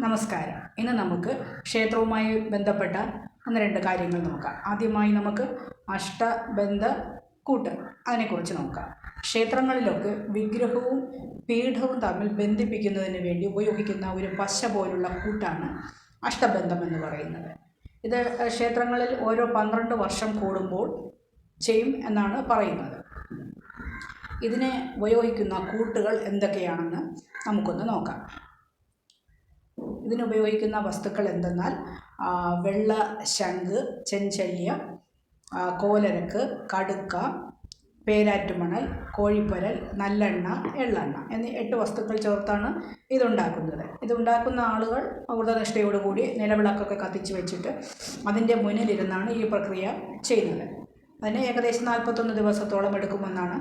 നമസ്കാരം. ഇന്ന് നമുക്ക് ക്ഷേത്രവുമായി ബന്ധപ്പെട്ട ഒന്ന് രണ്ട് കാര്യങ്ങൾ നോക്കാം. ആദ്യമായി നമുക്ക് അഷ്ടബന്ധ കൂട്ട് അതിനെക്കുറിച്ച് നോക്കാം. ക്ഷേത്രങ്ങളിലൊക്കെ വിഗ്രഹവും പീഠവും തമ്മിൽ ബന്ധിപ്പിക്കുന്നതിന് വേണ്ടി ഉപയോഗിക്കുന്ന ഒരു പശ പോലുള്ള കൂട്ടാണ് അഷ്ടബന്ധം എന്ന് പറയുന്നത്. ഇത് ക്ഷേത്രങ്ങളിൽ ഓരോ പന്ത്രണ്ട് വർഷം കൂടുമ്പോൾ ചെയ്യും എന്നാണ് പറയുന്നത്. ഇതിനെ ഉപയോഗിക്കുന്ന കൂട്ടുകൾ എന്തൊക്കെയാണെന്ന് നമുക്കൊന്ന് നോക്കാം. ഇതിനുപയോഗിക്കുന്ന വസ്തുക്കൾ എന്തെന്നാൽ വെള്ള ശംഖ് ചെഞ്ചല്യം കോലരക്ക് കടുക്ക പേരാറ്റുമണൽ കോഴിപ്പരൽ നല്ലെണ്ണ എള്ളെണ്ണ എന്നീ എട്ട് വസ്തുക്കൾ ചേർത്താണ് ഇതുണ്ടാക്കുന്നത്. ഇതുണ്ടാക്കുന്ന ആളുകൾ വ്രതനിഷ്ഠയോടുകൂടി നിലവിളക്കൊക്കെ കത്തിച്ച് വെച്ചിട്ട് അതിന്റെ മുന്നിലിരുന്നാണ് ഈ പ്രക്രിയ ചെയ്യുന്നത്. അതിന് ഏകദേശം നാൽപ്പത്തൊന്ന് ദിവസത്തോളം എടുക്കുമെന്നാണ്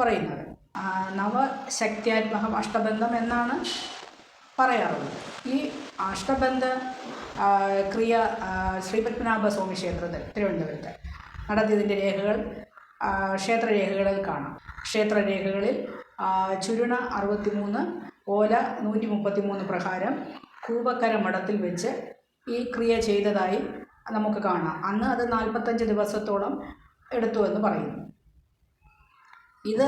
പറയുന്നത്. നവശക്തിയാത്മകം അഷ്ടബന്ധം എന്നാണ് പറയാറുള്ളത് ഈ അഷ്ടബന്ധ ക്രിയ ആ, ശ്രീപത്മനാഭ സ്വാമി ക്ഷേത്രത്തിൽ തിരുവനന്തപുരത്ത് നടത്തിയതിന്റെ രേഖകൾ ക്ഷേത്രരേഖകളിൽ കാണാം. ക്ഷേത്രരേഖകളിൽ ചുരുണ അറുപത്തിമൂന്ന് ഓല നൂറ്റി മുപ്പത്തി മൂന്ന് പ്രകാരം കൂപക്കര മഠത്തിൽ വെച്ച് ഈ ക്രിയ ചെയ്തതായി നമുക്ക് കാണാം. അന്ന് അത് നാൽപ്പത്തഞ്ച് ദിവസത്തോളം എടുത്തു എന്ന് പറയുന്നു. ഇത്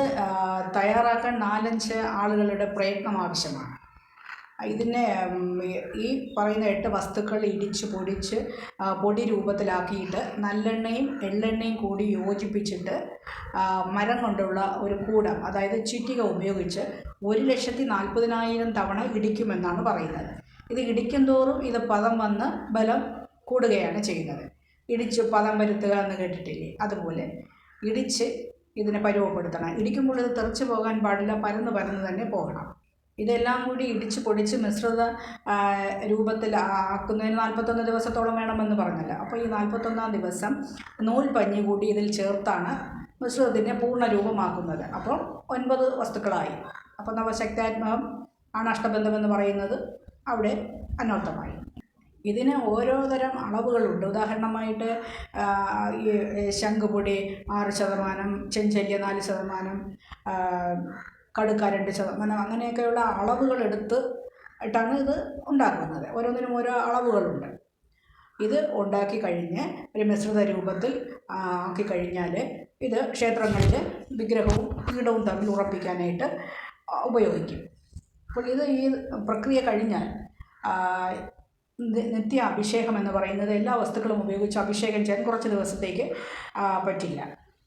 തയ്യാറാക്കാൻ നാലഞ്ച് ആളുകളുടെ പ്രയത്നം ആവശ്യമാണ്. ഇതിനെ ഈ പറയുന്ന എട്ട് വസ്തുക്കൾ ഇടിച്ച് പൊടിച്ച് പൊടി രൂപത്തിലാക്കിയിട്ട് നല്ലെണ്ണയും എള്ളെണ്ണയും കൂടി യോജിപ്പിച്ചിട്ട് മരം കൊണ്ടുള്ള ഒരു കൂടം അതായത് ചുറ്റിക ഉപയോഗിച്ച് ഒരു ലക്ഷത്തി നാൽപ്പതിനായിരം തവണ ഇടിക്കുമെന്നാണ് പറയുന്നത്. ഇത് ഇടിക്കും തോറും ഇത് പദം വന്ന് ബലം കൂടുകയാണ് ചെയ്യുന്നത്. ഇടിച്ച് പദം വരുത്തുക എന്ന് കേട്ടിട്ടില്ലേ? അതുപോലെ ഇടിച്ച് ഇതിനെ പരുവപ്പെടുത്തണം ഇടിക്കുമ്പോൾ ഇത് തെറിച്ച് പോകാൻ പാടില്ല പരന്ന് പരന്ന് തന്നെ പോകണം. ഇതെല്ലാം കൂടി ഇടിച്ച് പൊടിച്ച് മിശ്രിത രൂപത്തിൽ ആക്കുന്നതിന് നാൽപ്പത്തൊന്ന് ദിവസത്തോളം വേണമെന്ന് പറഞ്ഞല്ലോ. അപ്പോൾ ഈ നാൽപ്പത്തൊന്നാം ദിവസം നൂൽ പഞ്ഞി കൂടി ഇതിൽ ചേർത്താണ് മിശ്രിതത്തിനെ പൂർണ രൂപമാക്കുന്നത്. അപ്പോൾ ഒൻപത് വസ്തുക്കളായി. അപ്പോൾ നവശക്താത്മകം ആണ് അഷ്ടബന്ധമെന്ന് പറയുന്നത് അവിടെ അനർത്ഥമായി. ഇതിന് ഓരോ തരം അളവുകളുണ്ട്. ഉദാഹരണമായിട്ട് ഈ ശംഖുപൊടി ആറ് ശതമാനം ചെഞ്ചല്യ നാല് ശതമാനം കടുക്ക രണ്ട് ശതമാനം അങ്ങനെയൊക്കെയുള്ള അളവുകൾ എടുത്ത് ആയിട്ടാണ് ഇത് ഉണ്ടാക്കുന്നത്. ഓരോന്നിനും ഓരോ അളവുകളുണ്ട്. ഇത് ഉണ്ടാക്കി കഴിഞ്ഞ് ഒരു മിശ്രിത രൂപത്തിൽ ആക്കി കഴിഞ്ഞാൽ ഇത് ക്ഷേത്രങ്ങളിൽ വിഗ്രഹവും പീഠവും തമ്മിൽ ഉറപ്പിക്കാനായിട്ട് ഉപയോഗിക്കും. അപ്പോൾ ഇത് ഈ പ്രക്രിയ കഴിഞ്ഞാൽ നിത്യ അഭിഷേകം എന്ന് പറയുന്നത് എല്ലാ വസ്തുക്കളും ഉപയോഗിച്ച് അഭിഷേകം ചെയ്യാൻ കുറച്ച് ദിവസത്തേക്ക് പറ്റില്ല.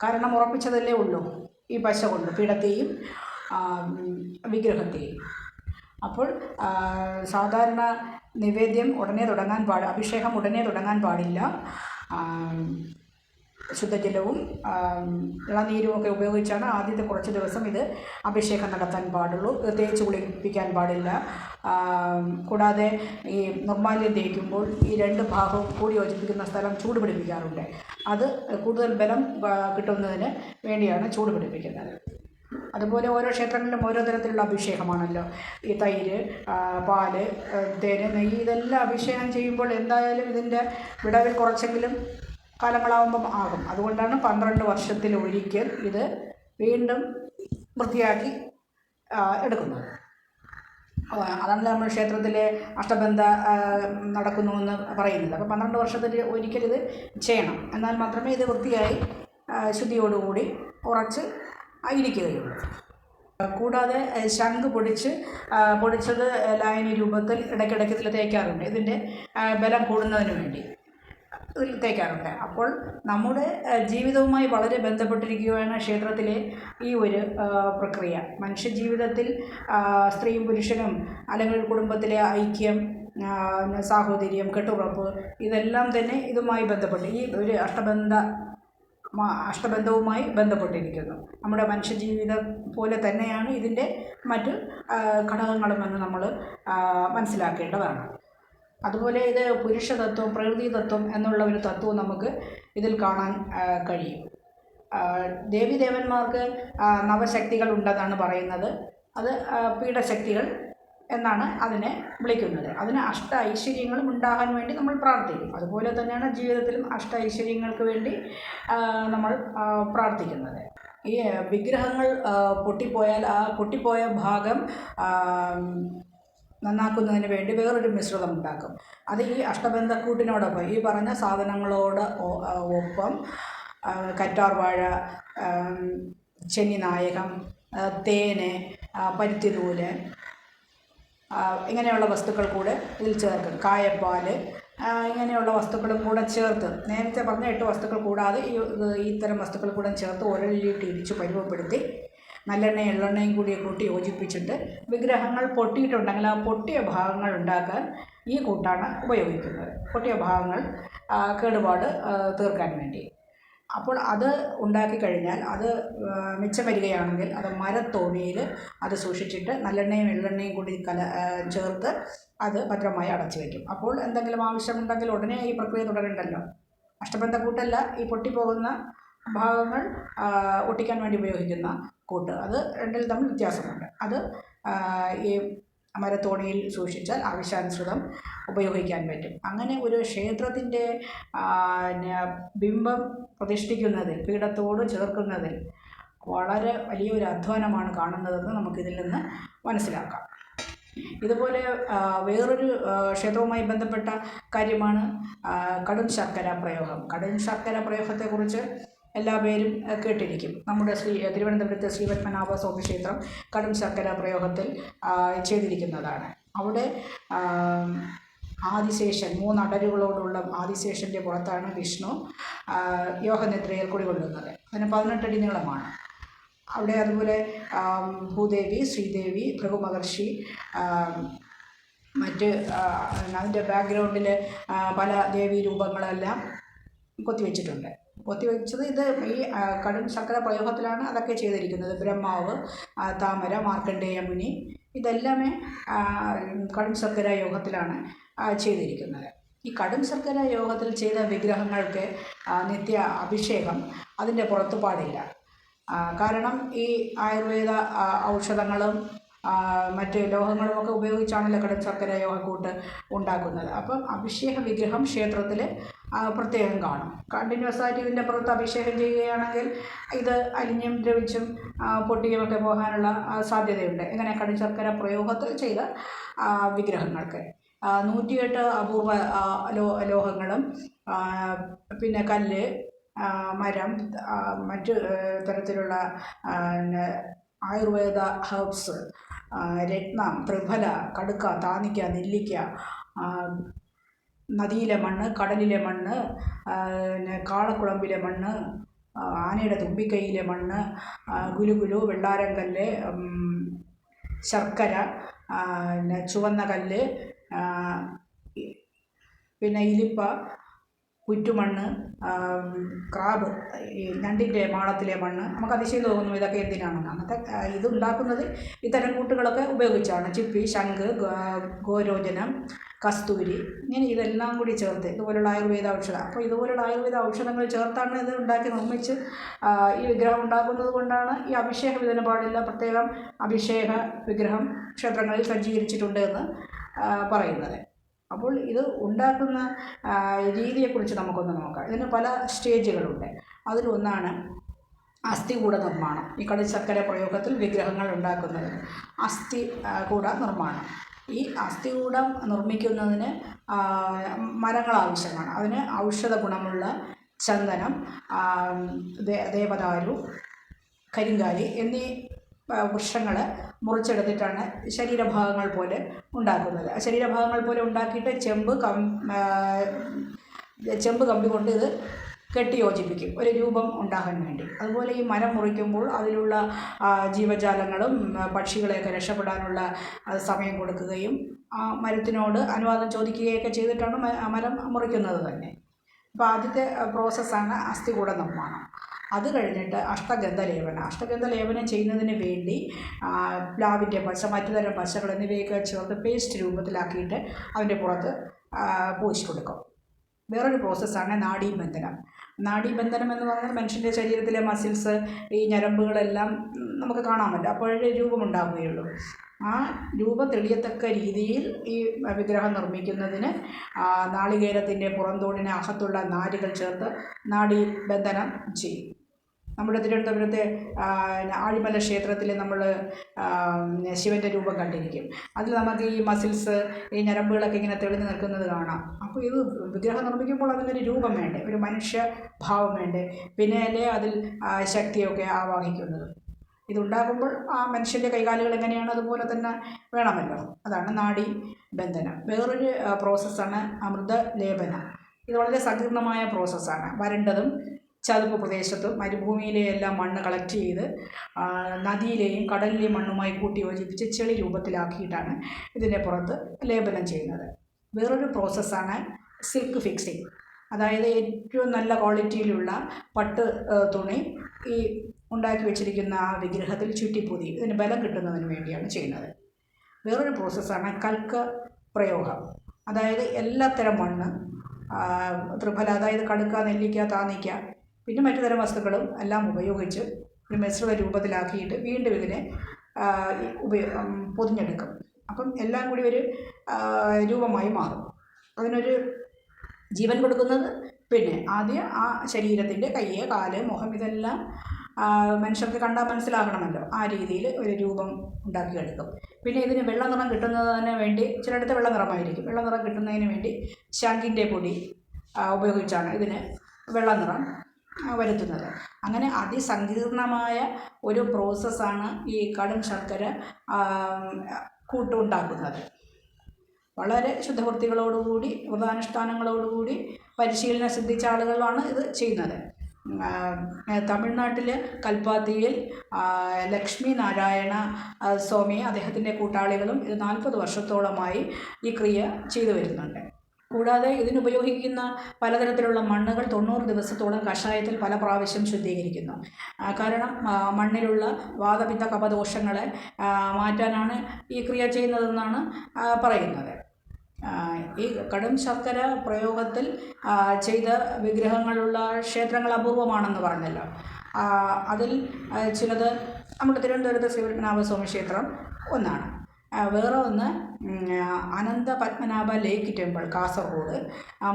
കാരണം ഉറപ്പിച്ചതല്ലേ ഉള്ളൂ. ഈ പശ കൊണ്ട് പീഠത്തെയും വിഗ്രഹത്തെയും അപ്പോൾ സാധാരണ നിവേദ്യം ഉടനെ തുടങ്ങാൻ പാട് അഭിഷേകം ഉടനെ തുടങ്ങാൻ പാടില്ല. ശുദ്ധജലവും ഇളനീരും ഒക്കെ ഉപയോഗിച്ചാണ് ആദ്യത്തെ കുറച്ച് ദിവസം ഇത് അഭിഷേകം നടത്താൻ പാടുള്ളൂ. പ്രത്യേകിച്ച് കുളിപ്പിക്കാൻ പാടില്ല. കൂടാതെ ഈ നിർമ്മാല്യം തേക്കുമ്പോൾ ഈ രണ്ട് ഭാഗവും കൂടി യോജിപ്പിക്കുന്ന സ്ഥലം ചൂട് പിടിപ്പിക്കാറുണ്ട്. അത് കൂടുതൽ ബലം കിട്ടുന്നതിന് വേണ്ടിയാണ് ചൂട് പിടിപ്പിക്കുന്നത്. അതുപോലെ ഓരോ ക്ഷേത്രങ്ങളിലും ഓരോ തരത്തിലുള്ള അഭിഷേകമാണല്ലോ. ഈ തൈര് പാൽ തേന് നെയ്യ് ഇതെല്ലാം അഭിഷേകം ചെയ്യുമ്പോൾ എന്തായാലും ഇതിന്റെ വിടവിൽ കുറച്ചെങ്കിലും കാലങ്ങളാവുമ്പം ആകും. അതുകൊണ്ടാണ് പന്ത്രണ്ട് വർഷത്തിൽ ഒരിക്കൽ ഇത് വീണ്ടും വൃത്തിയാക്കി എടുക്കുന്നത്. അതാണ് നമ്മൾ ക്ഷേത്രത്തിലെ അഷ്ടബന്ധ നടക്കുന്നു എന്ന് പറയുന്നത്. അപ്പോൾ പന്ത്രണ്ട് വർഷത്തിൽ ഒരിക്കൽ ഇത് ചെയ്യണം. എന്നാൽ മാത്രമേ ഇത് വൃത്തിയായി ശുദ്ധിയോടുകൂടി ഉറച്ച് ഇരിക്കുകയുള്ളൂ കൂടാതെ ശംഖ് പൊടിച്ച് പൊടിച്ചത് ലായനി രൂപത്തിൽ ഇടയ്ക്കിടയ്ക്ക് ഇതിൽ തേക്കാറുണ്ട്. ഇതിന്റെ ബലം കൂടുന്നതിന് വേണ്ടി ഇതിൽ തേക്കാറുണ്ട്. അപ്പോൾ നമ്മുടെ ജീവിതവുമായി വളരെ ബന്ധപ്പെട്ടിരിക്കുകയാണ് ക്ഷേത്രത്തിലെ ഈ ഒരു പ്രക്രിയ. മനുഷ്യ ജീവിതത്തിൽ സ്ത്രീയും പുരുഷനും അല്ലെങ്കിൽ കുടുംബത്തിലെ ഐക്യം സാഹോദര്യം കെട്ടുറപ്പ് ഇതെല്ലാം തന്നെ ഇതുമായി ബന്ധപ്പെട്ട് ഈ ഒരു അഷ്ടബന്ധ അഷ്ടബന്ധവുമായി ബന്ധപ്പെട്ടിരിക്കുന്നു. നമ്മുടെ മനുഷ്യജീവിതം പോലെ തന്നെയാണ് ഇതിന്റെ മറ്റ് ഘടകങ്ങളുമെന്ന് നമ്മൾ മനസ്സിലാക്കേണ്ടതാണ്. അതുപോലെ ഇത് പുരുഷതത്വം പ്രകൃതി തത്വം എന്നുള്ള ഒരു തത്വം നമുക്ക് ഇതിൽ കാണാൻ കഴിയും. ദേവിദേവന്മാർക്ക് നവശക്തികൾ ഉണ്ടെന്നാണ് പറയുന്നത്. അത് പീഠശക്തികൾ എന്നാണ് അതിനെ വിളിക്കുന്നത്. അതിന് അഷ്ട ഐശ്വര്യങ്ങളും ഉണ്ടാകാൻ വേണ്ടി നമ്മൾ പ്രാർത്ഥിക്കും. അതുപോലെ തന്നെയാണ് ജീവിതത്തിലും അഷ്ട ഐശ്വര്യങ്ങൾക്ക് വേണ്ടി നമ്മൾ പ്രാർത്ഥിക്കുന്നത്. ഈ വിഗ്രഹങ്ങൾ പൊട്ടിപ്പോയാൽ ആ പൊട്ടിപ്പോയ ഭാഗം നന്നാക്കുന്നതിന് വേണ്ടി വേറൊരു മിശ്രിതം ഉണ്ടാക്കും. അത് ഈ അഷ്ടബന്ധക്കൂട്ടിനോടൊപ്പം ഈ പറഞ്ഞ സാധനങ്ങളോട് ഒപ്പം കറ്റാർവാഴ ചെന്നിനായകം തേന് പരുത്തിനൂൽ ഇങ്ങനെയുള്ള വസ്തുക്കൾ കൂടെ ഇതിൽ ചേർക്കും. കായപ്പാൽ ഇങ്ങനെയുള്ള വസ്തുക്കളും കൂടെ ചേർത്ത്. നേരത്തെ പറഞ്ഞ എട്ട് വസ്തുക്കൾ കൂടാതെ ഈ ഇത്തരം വസ്തുക്കൾ കൂടെ ചേർത്ത് ഉരലിലിട്ട് ഇടിച്ച് പരുവപ്പെടുത്തി നല്ലെണ്ണയും എള്ളെണ്ണയും കൂടി കൂട്ടി യോജിപ്പിച്ചിട്ട് വിഗ്രഹങ്ങൾ പൊട്ടിയിട്ടുണ്ടെങ്കിൽ ആ പൊട്ടിയ ഭാഗങ്ങൾ ഉണ്ടാക്കാൻ ഈ കൂട്ടാണ് ഉപയോഗിക്കുന്നത്. പൊട്ടിയ ഭാഗങ്ങൾ കേടുപാട് തീർക്കാൻ വേണ്ടി. അപ്പോൾ അത് ഉണ്ടാക്കി കഴിഞ്ഞാൽ അത് മിച്ചം വരികയാണെങ്കിൽ അത് മരത്തോണിയിൽ അത് സൂക്ഷിച്ചിട്ട് നല്ലെണ്ണയും എള്ളെണ്ണയും കൂടി കല ചേർത്ത് അത് ഭദ്രമായി അടച്ചു വയ്ക്കും അപ്പോൾ എന്തെങ്കിലും ആവശ്യമുണ്ടെങ്കിൽ ഉടനെ ഈ പ്രക്രിയ തുടരണ്ടല്ലോ. അഷ്ടബന്ധക്കൂട്ടല്ല ഈ പൊട്ടിപ്പോകുന്ന ഭാഗങ്ങൾ ഒട്ടിക്കാൻ വേണ്ടി ഉപയോഗിക്കുന്ന കൂട്ട്. അത് രണ്ടിൽ തമ്മിൽ വ്യത്യാസമുണ്ട്. അത് ഈ മരത്തോണിയിൽ സൂക്ഷിച്ചാൽ ആവശ്യാനുസൃതം ഉപയോഗിക്കാൻ പറ്റും. അങ്ങനെ ഒരു ക്ഷേത്രത്തിന്റെ ബിംബം പ്രതിഷ്ഠിക്കുന്നതിൽ പീഠത്തോട് ചേർക്കുന്നതിൽ വളരെ വലിയൊരു അധ്വാനമാണ് കാണുന്നതെന്ന് നമുക്കിതിൽ നിന്ന് മനസ്സിലാക്കാം. ഇതുപോലെ വേറൊരു ക്ഷേത്രവുമായി ബന്ധപ്പെട്ട കാര്യമാണ് കടും ശർക്കര പ്രയോഗം. കടും ശർക്കര പ്രയോഗത്തെക്കുറിച്ച് എല്ലാ പേരും കേട്ടിരിക്കും. നമ്മുടെ ശ്രീ തിരുവനന്തപുരത്തെ ശ്രീപത്മനാഭ സ്വാമി ക്ഷേത്രം കടും ശർക്കര പ്രയോഗത്തിൽ ചെയ്തിരിക്കുന്നതാണ്. അവിടെ ആദിശേഷൻ മൂന്നടരുകളോടുള്ള ആദിശേഷന്റെ പുറത്താണ് വിഷ്ണു യോഗനിദ്രയിൽ കുടികൊള്ളുന്നത്. അതിന് പതിനെട്ടടി നീളമാണ്. അവിടെ അതുപോലെ ഭൂദേവി ശ്രീദേവി ഭൃഗു മഹർഷി മറ്റ് അതിന്റെ ബാക്ക്ഗ്രൗണ്ടിൽ പല ദേവീ രൂപങ്ങളെല്ലാം കൊത്തിവെച്ചിട്ടുണ്ട്. കൊത്തിവെച്ചത് ഇത് ഈ കടും ശർക്കര പ്രയോഗത്തിലാണ് അതൊക്കെ ചെയ്തിരിക്കുന്നത്. ബ്രഹ്മാവ് താമര മാർക്കണ്ഡേയ മുനി ഇതെല്ലാമേ കടും ശർക്കര യോഗത്തിലാണ് ചെയ്തിരിക്കുന്നത്. ഈ കടും ശർക്കര യോഗത്തിൽ ചെയ്ത വിഗ്രഹങ്ങൾക്ക് നിത്യ അഭിഷേകം അതിന്റെ പുറത്തുപാടില്ല. കാരണം ഈ ആയുർവേദ ഔഷധങ്ങളും മറ്റ് ലോഹങ്ങളുമൊക്കെ ഉപയോഗിച്ചാണല്ലോ കടും ശർക്കര യോഗക്കൂട്ട് ഉണ്ടാക്കുന്നത്. അപ്പം അഭിഷേക വിഗ്രഹം ക്ഷേത്രത്തിൽ പ്രത്യേകം കാണും. കണ്ടിന്യൂസ് ആയിട്ട് ഇതിന്റെ പുറത്ത് അഭിഷേകം ചെയ്യുകയാണെങ്കിൽ ഇത് അലിഞ്ഞും ദ്രവിച്ചും പൊട്ടിയുമൊക്കെ പോകാനുള്ള സാധ്യതയുണ്ട്. ഇങ്ങനെ കടും ശർക്കര പ്രയോഗത്തിൽ ചെയ്ത വിഗ്രഹങ്ങൾക്ക്. നൂറ്റിയെട്ട് അപൂർവ ലോ ലോഹങ്ങളും പിന്നെ കല്ല് മരം മറ്റു തരത്തിലുള്ള ആയുർവേദ ഹെർബ്സ് രത്നം പ്രഭല കടുക്ക താനിക്ക നെല്ലിക്ക നദിയിലെ മണ്ണ് കടലിലെ മണ്ണ് പിന്നെ കാളക്കുളമ്പിലെ മണ്ണ് ആനയുടെ തുമ്പിക്കൈയിലെ മണ്ണ് ഗുലുഗുലു വെള്ളാരംകല്ല് ശർക്കര പിന്നെ ചുവന്ന കല്ല് പിന്നെ ഇലിപ്പ പുറ്റുമണ്ണ് ആം, ക്രാബ് ഞണ്ടിന്റെ മാളത്തിലെ മണ്ണ് നമുക്ക് അതിശയം തോന്നുന്നു ഇതൊക്കെ എന്തിനാണെന്ന് അങ്ങനത്തെ ഇതുണ്ടാക്കുന്നത് ഇത്തരം കൂട്ടുകളൊക്കെ ഉപയോഗിച്ചാണ്. ചിപ്പി ശംഖ് ഗോരോചനം കസ്തൂരി ഇങ്ങനെ ഇതെല്ലാം കൂടി ചേർത്ത് ഇതുപോലുള്ള ആയുർവേദ ഔഷധം. അപ്പോൾ ഇതുപോലുള്ള ആയുർവേദ ഔഷധങ്ങൾ ചേർത്താണ് ഇത് ഉണ്ടാക്കി നിർമ്മിച്ച് ഈ വിഗ്രഹം ഉണ്ടാക്കുന്നത് കൊണ്ടാണ് ഈ അഭിഷേക വിതരണ പാടില്ല. പ്രത്യേകം അഭിഷേക വിഗ്രഹം ക്ഷേത്രങ്ങളിൽ സജ്ജീകരിച്ചിട്ടുണ്ട് എന്ന് പറയുന്നത്. അപ്പോൾ ഇത് ഉണ്ടാക്കുന്ന രീതിയെക്കുറിച്ച് നമുക്കൊന്ന് നോക്കാം. ഇതിന് പല സ്റ്റേജുകളുണ്ട്. അതിലൊന്നാണ് അസ്ഥികൂട നിർമ്മാണം. ഈ കടുശർക്കര പ്രയോഗത്തിൽ വിഗ്രഹങ്ങൾ ഉണ്ടാക്കുന്നത് അസ്ഥി കൂട നിർമ്മാണം. ഈ അസ്ഥികൂടം നിർമ്മിക്കുന്നതിന് മരങ്ങൾ ആവശ്യമാണ് അതിന് ഔഷധ ഗുണമുള്ള ചന്ദനം ദേവദാരു കരിങ്കാലി എന്നീ വൃക്ഷങ്ങൾ മുറിച്ചെടുത്തിട്ടാണ് ശരീരഭാഗങ്ങൾ പോലെ ഉണ്ടാക്കുന്നത്. ആ ശരീരഭാഗങ്ങൾ പോലെ ഉണ്ടാക്കിയിട്ട് ചെമ്പ് കം ചെമ്പ് കമ്പി കൊണ്ട് ഇത് കെട്ടി യോജിപ്പിക്കും ഒരു രൂപം ഉണ്ടാകാൻ വേണ്ടി. അതുപോലെ ഈ മരം മുറിക്കുമ്പോൾ അതിലുള്ള ജീവജാലങ്ങളും പക്ഷികളെയൊക്കെ രക്ഷപ്പെടാനുള്ള സമയം കൊടുക്കുകയും ആ മരത്തിനോട് അനുവാദം ചോദിക്കുകയൊക്കെ ചെയ്തിട്ടാണ് മരം മുറിക്കുന്നത് തന്നെ. അപ്പോൾ ആദ്യത്തെ പ്രോസസ്സാണ് അസ്ഥികൂട നിർമ്മാണം. അത് കഴിഞ്ഞിട്ട് അഷ്ടഗന്ധ ലേപനം അഷ്ടഗന്ധ ലേപനം ചെയ്യുന്നതിന് വേണ്ടി പ്ലാവിന്റെ പശ മറ്റു തരം പശകൾ എന്നിവയൊക്കെ ചേർത്ത് പേസ്റ്റ് രൂപത്തിലാക്കിയിട്ട് അതിന്റെ പുറത്ത് പൂശി കൊടുക്കും. വേറൊരു പ്രോസസ്സാണ് നാഡീബന്ധനം. നാഡീബന്ധനം എന്ന് പറഞ്ഞാൽ മനുഷ്യന്റെ ശരീരത്തിലെ മസിൽസ് ഈ ഞരമ്പുകളെല്ലാം നമുക്ക് കാണാമല്ലോ അപ്പോഴേ രൂപമുണ്ടാവുകയുള്ളൂ. ആ രൂപം തെളിയത്തക്ക രീതിയിൽ ഈ വിഗ്രഹം നിർമ്മിക്കുന്നതിന് നാളികേരത്തിന്റെ പുറന്തോടിന് അകത്തുള്ള നാരുകൾ ചേർത്ത് നാഡീബന്ധനം ചെയ്യും. നമ്മുടെ തിരുവനന്തപുരത്തെ ആഴിമല ക്ഷേത്രത്തിൽ നമ്മൾ ശിവന്റെ രൂപം കണ്ടിരിക്കും. അതിൽ നമുക്ക് ഈ മസിൽസ് ഈ ഞരമ്പുകളൊക്കെ ഇങ്ങനെ തെളിഞ്ഞു നിൽക്കുന്നത് കാണാം. അപ്പോൾ ഇത് വിഗ്രഹം നിർമ്മിക്കുമ്പോൾ അതിനൊരു രൂപം വേണ്ടേ? ഒരു മനുഷ്യ ഭാവം വേണ്ടേ? പിന്നെ അല്ലേ അതിൽ ശക്തിയൊക്കെ ആവാഹിക്കുന്നത്. ഇതുണ്ടാകുമ്പോൾ ആ മനുഷ്യന്റെ കൈകാലുകൾ എങ്ങനെയാണ്? അതുപോലെ തന്നെ വേണമല്ലോ. അതാണ് നാഡി ബന്ധനം. വേറൊരു പ്രോസസ്സാണ് അമൃത ലേപനം ഇത് വളരെ സങ്കീർണമായ പ്രോസസ്സാണ് വരണ്ടതും ചതുപ്പ് പ്രദേശത്ത് മരുഭൂമിയിലെ എല്ലാം മണ്ണ് കളക്ട് ചെയ്ത് നദിയിലെയും കടലിലെയും മണ്ണുമായി കൂട്ടി യോജിപ്പിച്ച് ചെളി രൂപത്തിലാക്കിയിട്ടാണ് ഇതിന്റെ പുറത്ത് ലേപനം ചെയ്യുന്നത്. വേറൊരു പ്രോസസ്സാണ് സിൽക്ക് ഫിക്സിങ് അതായത് ഏറ്റവും നല്ല ക്വാളിറ്റിയിലുള്ള പട്ട് തുണി ഈ ഉണ്ടാക്കി വെച്ചിരിക്കുന്ന ആ വിഗ്രഹത്തിൽ ചുറ്റിപ്പൊതി ഇതിന് ബലം കിട്ടുന്നതിന് വേണ്ടിയാണ് ചെയ്യുന്നത്. വേറൊരു പ്രോസസ്സാണ് കൽക്ക പ്രയോഗം. അതായത് എല്ലാത്തരം മണ്ണ് ത്രിഫല അതായത് കടുക്ക നെല്ലിക്ക താന്നിക്ക പിന്നെ മറ്റു തരം വസ്തുക്കളും എല്ലാം ഉപയോഗിച്ച് ഒരു മിശ്രിത രൂപത്തിലാക്കിയിട്ട് വീണ്ടും ഇതിനെ ഉപയോഗം പൊതിഞ്ഞെടുക്കും. അപ്പം എല്ലാം കൂടി ഒരു രൂപമായി മാറും. അതിനൊരു ജീവൻ കൊടുക്കുന്നത് പിന്നെ ആദ്യം ആ ശരീരത്തിന്റെ കയ്യ് കാൽ മുഖം ഇതെല്ലാം മനുഷ്യർക്ക് കണ്ടാൽ മനസ്സിലാകണമല്ലോ. ആ രീതിയിൽ ഒരു രൂപം ഉണ്ടാക്കിയെടുക്കും. പിന്നെ ഇതിന് വെള്ള നിറം കിട്ടുന്നതിന് വേണ്ടി ചിലയിടത്ത് വെള്ള നിറമായിരിക്കും. വെള്ള നിറം കിട്ടുന്നതിന് വേണ്ടി ശാങ്കിന്റെ പൊടി ഉപയോഗിച്ചാണ് ഇതിന് വെള്ള നിറം വരുത്തുന്നത്. അങ്ങനെ അതിസങ്കീർണമായ ഒരു പ്രോസസ്സാണ് ഈ കടും ശർക്കര കൂട്ടുണ്ടാക്കുന്നത്. വളരെ ശുദ്ധവൃത്തികളോടുകൂടി വ്രതാനുഷ്ഠാനങ്ങളോടുകൂടി പരിശീലനം സിദ്ധിച്ച ആളുകളാണ് ഇത് ചെയ്യുന്നത്. തമിഴ്നാട്ടിൽ കൽപ്പാത്തിയിൽ ലക്ഷ്മി നാരായണ സ്വാമി അദ്ദേഹത്തിന്റെ കൂട്ടാളികളും ഇത് നാൽപ്പത് വർഷത്തോളമായി ഈ ക്രിയ ചെയ്തു വരുന്നുണ്ട്. കൂടാതെ ഇതിനുപയോഗിക്കുന്ന പലതരത്തിലുള്ള മണ്ണുകൾ തൊണ്ണൂറ് ദിവസത്തോളം കഷായത്തിൽ പല പ്രാവശ്യം ശുദ്ധീകരിക്കുന്നു. കാരണം മണ്ണിലുള്ള വാതപിത്ത കപദോഷങ്ങളെ മാറ്റാനാണ് ഈ ക്രിയ ചെയ്യുന്നതെന്നാണ് പറയുന്നത്. ഈ കടും ശർക്കര പ്രയോഗത്തിൽ ചെയ്ത വിഗ്രഹങ്ങളുള്ള ക്ഷേത്രങ്ങൾ അപൂർവമാണെന്ന് പറഞ്ഞല്ലോ. അതിൽ ചിലത് നമ്മുടെ തിരുവനന്തപുരത്തെ ശ്രീപത്മനാഭസ്വാമി ക്ഷേത്രം ഒന്നാണ്. വേറെ ഒന്ന് Anantha Padmanabha lake temple Kasaragod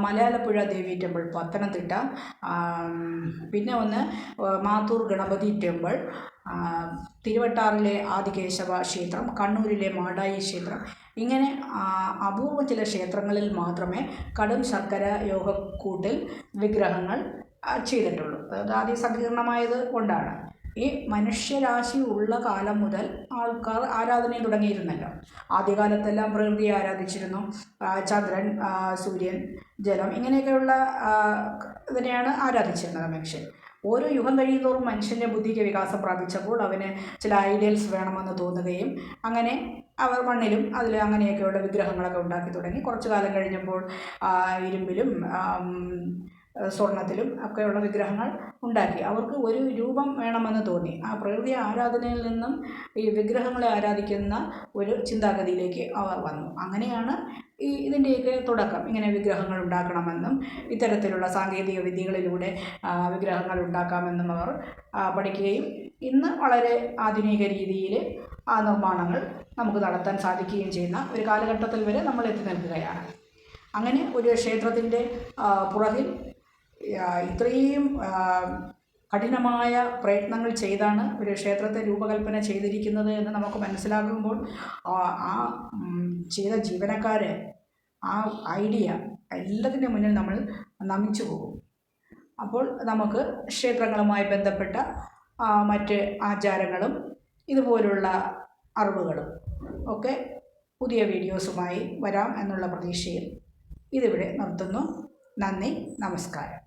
Malayalappuzha Devi temple Pathanamthitta പിന്നെ ഒന്ന് മാത്തൂർ ഗണപതി ടെമ്പിൾ തിരുവട്ടാറിലെ ആദികേശവ ക്ഷേത്രം കണ്ണൂരിലെ മാടായി ക്ഷേത്രം. ഇങ്ങനെ അപൂർവ ചില ക്ഷേത്രങ്ങളിൽ മാത്രമേ കടും ശർക്കര യോഗക്കൂട്ടിൽ വിഗ്രഹങ്ങൾ ചെയ്തിട്ടുള്ളൂ. അത് അതിസങ്കീർണമായത് കൊണ്ടാണ്. ഈ മനുഷ്യരാശി ഉള്ള കാലം മുതൽ ആൾക്കാർ ആരാധനയെ തുടങ്ങിയിരുന്നല്ലോ. ആദ്യകാലത്തെല്ലാം പ്രകൃതിയെ ആരാധിച്ചിരുന്നു. ചന്ദ്രൻ സൂര്യൻ ജലം ഇങ്ങനെയൊക്കെയുള്ള ഇതിനെയാണ് ആരാധിച്ചിരുന്നത് മനുഷ്യൻ. ഓരോ യുഗം കഴിയുന്നതോറും മനുഷ്യന്റെ ബുദ്ധിക്ക് വികാസം പ്രാപിച്ചപ്പോൾ അവന് ചില ഐഡിയൽസ് വേണമെന്ന് തോന്നുകയും അങ്ങനെ അവർ മണ്ണിലും അതിൽ അങ്ങനെയൊക്കെയുള്ള വിഗ്രഹങ്ങളൊക്കെ ഉണ്ടാക്കി തുടങ്ങി. കുറച്ചു കാലം കഴിഞ്ഞപ്പോൾ ഇരുമ്പിലും സ്വർണത്തിലും ഒക്കെയുള്ള വിഗ്രഹങ്ങൾ ഉണ്ടാക്കി. അവർക്ക് ഒരു രൂപം വേണമെന്ന് തോന്നി. ആ പ്രകൃതി ആരാധനയിൽ നിന്നും ഈ വിഗ്രഹങ്ങളെ ആരാധിക്കുന്ന ഒരു ചിന്താഗതിയിലേക്ക് അവർ വന്നു. അങ്ങനെയാണ് ഈ ഇതിന്റെയൊക്കെ തുടക്കം. ഇങ്ങനെ വിഗ്രഹങ്ങൾ ഉണ്ടാക്കണമെന്നും ഇത്തരത്തിലുള്ള സാങ്കേതിക വിദ്യകളിലൂടെ വിഗ്രഹങ്ങൾ ഉണ്ടാക്കാമെന്നും അവർ പഠിക്കുകയും ഇന്ന് വളരെ ആധുനിക രീതിയിൽ ആ നിർമ്മാണങ്ങൾ നമുക്ക് നടത്താൻ സാധിക്കുകയും ചെയ്യുന്ന ഒരു കാലഘട്ടത്തിൽ വരെ നമ്മൾ എത്തി നിൽക്കുകയാണ്. അങ്ങനെ ഒരു ക്ഷേത്രത്തിന്റെ പുറകിൽ ഇത്രയും കഠിനമായ പ്രയത്നങ്ങൾ ചെയ്താണ് ഒരു ക്ഷേത്രത്തെ രൂപകൽപ്പന ചെയ്തിരിക്കുന്നത് എന്ന് നമുക്ക് മനസ്സിലാക്കുമ്പോൾ ആ ചെയ്ത ജീവനക്കാർ ആ ഐഡിയ എല്ലാത്തിന്റെ മുന്നിൽ നമ്മൾ നമിച്ചു പോകും. അപ്പോൾ നമുക്ക് ക്ഷേത്രങ്ങളുമായി ബന്ധപ്പെട്ട മറ്റ് ആചാരങ്ങളും ഇതുപോലുള്ള അറിവുകളും ഒക്കെ പുതിയ വീഡിയോസുമായി വരാം എന്നുള്ള പ്രതീക്ഷയിൽ ഇതിവിടെ നിർത്തുന്നു. നന്ദി നമസ്കാരം.